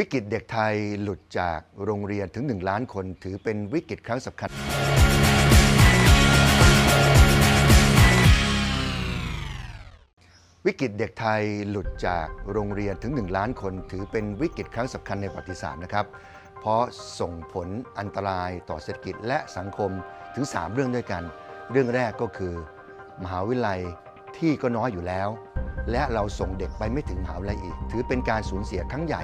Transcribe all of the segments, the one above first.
วิกฤตเด็กไทยหลุดจากโรงเรียนถึง 1 ล้านคน ถือเป็นวิกฤตครั้งสำคัญ วิกฤตเด็กไทยหลุดจากโรงเรียนถึง 1 ล้านคน ถือเป็นวิกฤตครั้งสำคัญในประวัติศาสตร์นะครับ เพราะส่งผลอันตรายต่อเศรษฐกิจและสังคมถึง 3 เรื่องด้วยกัน เรื่องแรกก็คือ มหาวิทยาลัยที่ก็น้อยอยู่แล้ว และเราส่งเด็กไปไม่ถึงมหาวิทยาลัยอีก ถือเป็นการสูญเสียครั้งใหญ่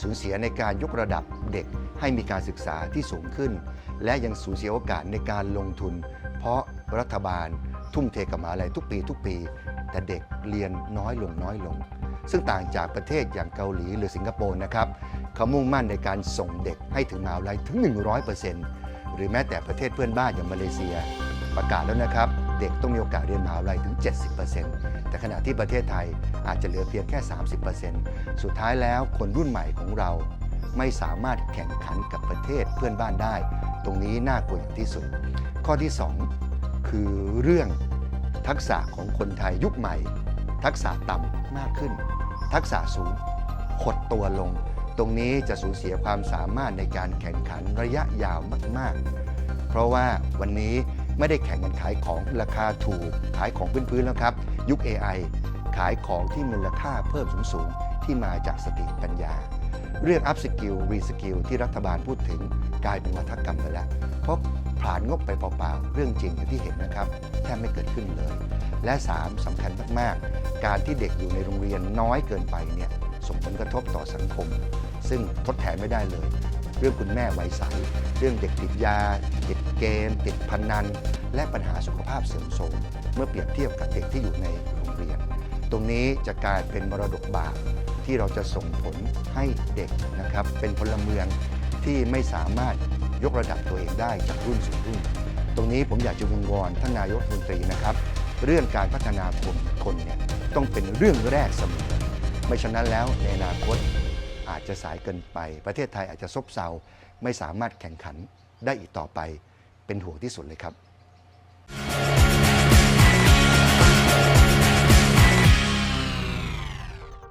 สูญเสียในการยกระดับเด็กให้มีการศึกษาที่สูงขึ้น และยังสูญเสียโอกาสในการลงทุน เพราะรัฐบาล ทุ่มเทกับมหาวิทยาลัยทุกปีทุกปี แต่เด็กเรียนน้อยลงน้อยลง ซึ่งต่างจากประเทศอย่างเกาหลีหรือสิงคโปร์นะครับเขามุ่งมั่นในการส่งเด็กให้ถึงมหาวิทยาลัยถึง 100%หรือแม้แต่ประเทศเพื่อนบ้านอย่างมาเลเซีย ประกาศแล้วนะครับ ด็กต้องมีโอกาสเรียนมหาวิทยาลัยถึง 70%แต่ขณะที่ประเทศไทยอาจจะเหลือเพียงแค่ 30%สุดท้ายแล้วคนรุ่นใหม่ของเราไม่สามารถแข่งขันกับประเทศเพื่อนบ้านได้ ตรงนี้น่ากลัวอย่างที่สุด ข้อที่ 2 คือเรื่องทักษะของคนไทยยุคใหม่ ทักษะต่ำมากขึ้น ทักษะสูงหดตัวลง ตรงนี้จะสูญเสียความสามารถในการแข่งขันระยะยาวมาก ๆ เพราะว่าวันนี้ ไม่ได้แข่งกันขายของราคาถูก ขายของพื้นๆแล้วครับ ยุค AI ขายของที่มูลค่าเพิ่มสูงๆ ที่มาจากสติปัญญา เรื่อง up skill re skill ที่รัฐบาลพูดถึงกลายเป็นวัฒกรรมไปแล้ว เพราะผ่านงบไปเปล่าๆ เรื่องจริงอย่างที่เห็นนะครับแทบไม่เกิดขึ้นเลย และ 3สำคัญมากๆ การที่เด็กอยู่ในโรงเรียนน้อยเกินไปเนี่ยส่งผลกระทบต่อสังคม ซึ่งทดแทนไม่ได้เลย เรื่องคุณแม่ไวัยใส เรื่องเด็กติดยาติด เกม ติดพนัน และปัญหาสุขภาพเสื่อมโทรมเมื่อเปรียบเทียบกับเด็กที่อยู่ในโรงเรียน ตรงนี้จะกลายเป็นมรดกบาปที่เราจะส่งผลให้เด็กนะครับ เป็นพลเมืองที่ไม่สามารถยกระดับตัวเองได้จากรุ่นสู่รุ่น ตรงนี้ผมอยากจะวิงวอนท่านนายกรัฐมนตรีนะครับ เรื่องการพัฒนาคนคนเนี่ยต้องเป็นเรื่องแรกเสมอ ไม่ฉะนั้นแล้วในอนาคตอาจจะสายเกินไป ประเทศไทยอาจจะซบเซาไม่สามารถแข่งขันได้อีกต่อไป เป็นห่วงที่สุดเลยครับ